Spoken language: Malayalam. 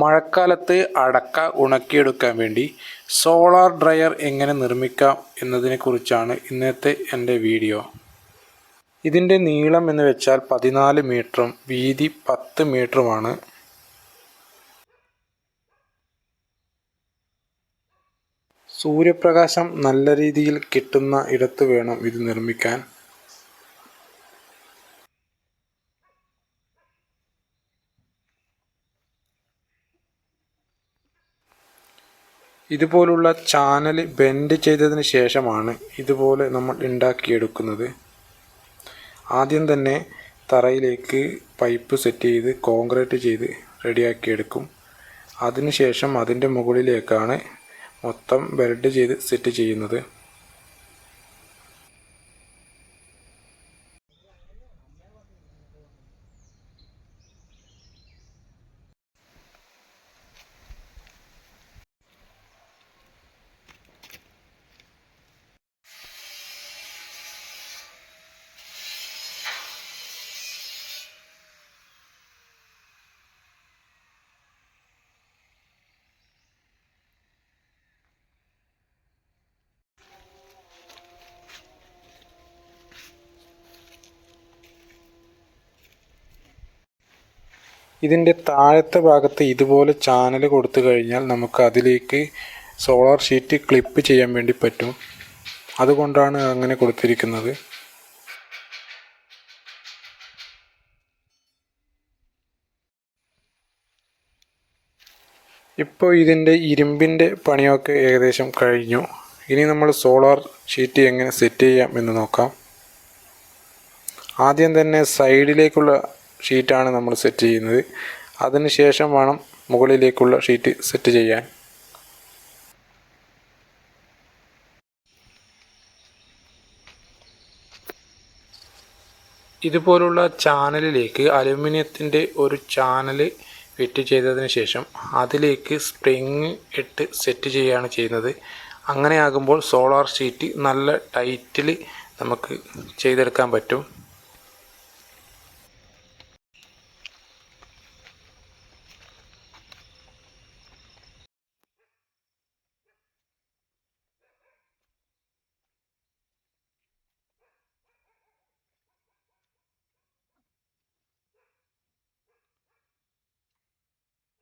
മഴക്കാലത്ത് അടക്ക ഉണക്കിയെടുക്കാൻ വേണ്ടി സോളാർ ഡ്രയർ എങ്ങനെ നിർമ്മിക്കാം എന്നതിനെക്കുറിച്ചാണ് ഇന്നത്തെ എന്റെ വീഡിയോ. ഇതിന്റെ നീളം എന്ന് വെച്ചാൽ പതിനാല് മീറ്ററും വീതി പത്ത് മീറ്ററുമാണ്. സൂര്യപ്രകാശം നല്ല രീതിയിൽ കിട്ടുന്ന ഇടത്ത് വേണം ഇത് നിർമ്മിക്കാൻ. ഇതുപോലുള്ള ചാനൽ ബെൻഡ് ചെയ്തതിന് ശേഷമാണ് ഇതുപോലെ നമ്മൾ ഉണ്ടാക്കിയെടുക്കുന്നത്. ആദ്യം തന്നെ തറയിലേക്ക് പൈപ്പ് സെറ്റ് ചെയ്ത് കോൺക്രീറ്റ് ചെയ്ത് റെഡിയാക്കിയെടുക്കും. അതിനുശേഷം അതിന്റെ മുകളിലേക്കാണ് മൊത്തം ബെൽഡ് ചെയ്ത് സെറ്റ് ചെയ്യുന്നത്. ഇതിന്റെ താഴത്തെ ഭാഗത്ത് ഇതുപോലെ ചാനൽ കൊടുത്തു കഴിഞ്ഞാൽ നമുക്ക് അതിലേക്ക് സോളാർ ഷീറ്റ് ക്ലിപ്പ് ചെയ്യാൻ വേണ്ടി പറ്റും. അതുകൊണ്ടാണ് അങ്ങനെ കൊടുത്തിരിക്കുന്നത്. ഇപ്പോൾ ഇതിന്റെ ഇരുമ്പിന്റെ പണിയൊക്കെ ഏകദേശം കഴിഞ്ഞു. ഇനി നമ്മൾ സോളാർ ഷീറ്റ് എങ്ങനെ സെറ്റ് ചെയ്യാം എന്ന് നോക്കാം. ആദ്യം തന്നെ സൈഡിലേക്കുള്ള ഷീറ്റാണ് നമ്മൾ സെറ്റ് ചെയ്യുന്നത്. അതിന് ശേഷം വേണം മുകളിലേക്കുള്ള ഷീറ്റ് സെറ്റ് ചെയ്യാൻ. ഇതുപോലുള്ള ചാനലിലേക്ക് അലുമിനിയത്തിന്റെ ഒരു ചാനൽ ഫിറ്റ് ചെയ്തതിന് ശേഷം അതിലേക്ക് സ്പ്രിങ് ഇട്ട് സെറ്റ് ചെയ്യുകയാണ് ചെയ്യുന്നത്. അങ്ങനെയാകുമ്പോൾ സോളാർ ഷീറ്റ് നല്ല ടൈറ്റിൽ നമുക്ക് ചെയ്തെടുക്കാൻ പറ്റും.